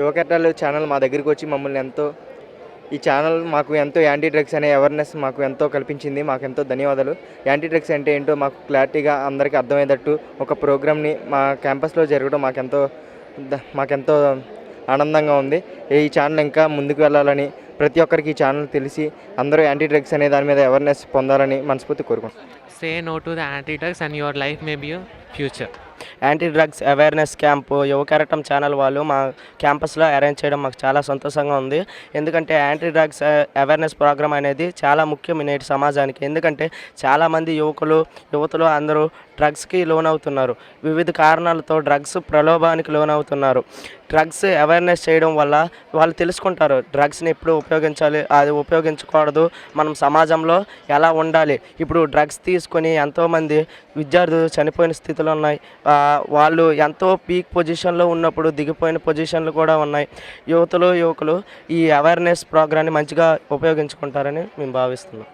యువకట్టాలు channel మా దగ్గరికి వచ్చి మమ్మల్ని ఎంతో ఈ ఛానల్ మాకు ఎంతో యాంటీ డ్రగ్స్ అనే అవేర్నెస్ మాకు ఎంతో కల్పించింది మాకు ఎంతో ధన్యవాదాలు. యాంటీ డ్రగ్స్ అంటే ఏంటో మాకు క్లారిటీగా అందరికీ అర్థమయ్యేటట్టు ఒక ప్రోగ్రామ్ని మా క్యాంపస్లో జరగడం మాకెంతో మాకెంతో ఆనందంగా ఉంది. ఈ ఛానల్ ఇంకా ముందుకు వెళ్ళాలని ప్రతి ఒక్కరికి ఈ ఛానల్ తెలిసి అందరూ యాంటీ డ్రగ్స్ అనే దాని మీద అవేర్నెస్ పొందాలని మనస్ఫూర్తి కోరుకుంటున్నాను say no to the anti drugs and your life may be a. Anti drugs awareness camp Yuva Keratam channel వాళ్ళు మా క్యాంపస్లో అరేంజ్ చేయడం మాకు చాలా సంతోషంగా ఉంది. ఎందుకంటే యాంటీ డ్రగ్స్ అవేర్నెస్ ప్రోగ్రామ్ అనేది చాలా ముఖ్యం నేటి సమాజానికి. ఎందుకంటే చాలామంది యువకులు యువతులు అందరూ డ్రగ్స్కి లోనవుతున్నారు. వివిధ కారణాలతో డ్రగ్స్ ప్రలోభానికి లోనవుతున్నారు. డ్రగ్స్ అవేర్నెస్ చేయడం వల్ల వాళ్ళు తెలుసుకుంటారు డ్రగ్స్ని ఎప్పుడు ఉపయోగించాలి అది ఉపయోగించకూడదు మనం సమాజంలో ఎలా ఉండాలి. ఇప్పుడు డ్రగ్స్ తీసుకొని ఎంతోమంది విద్యార్థులు చనిపోయిన స్థితిలో ఉన్నాయి. వాళ్ళు ఎంతో పీక్ పొజిషన్లో ఉన్నప్పుడు దిగిపోయిన పొజిషన్లు కూడా ఉన్నాయి. యువతలు యువకులు ఈ అవేర్నెస్ ప్రోగ్రాన్ని మంచిగా ఉపయోగించుకుంటారని మేము భావిస్తున్నాం.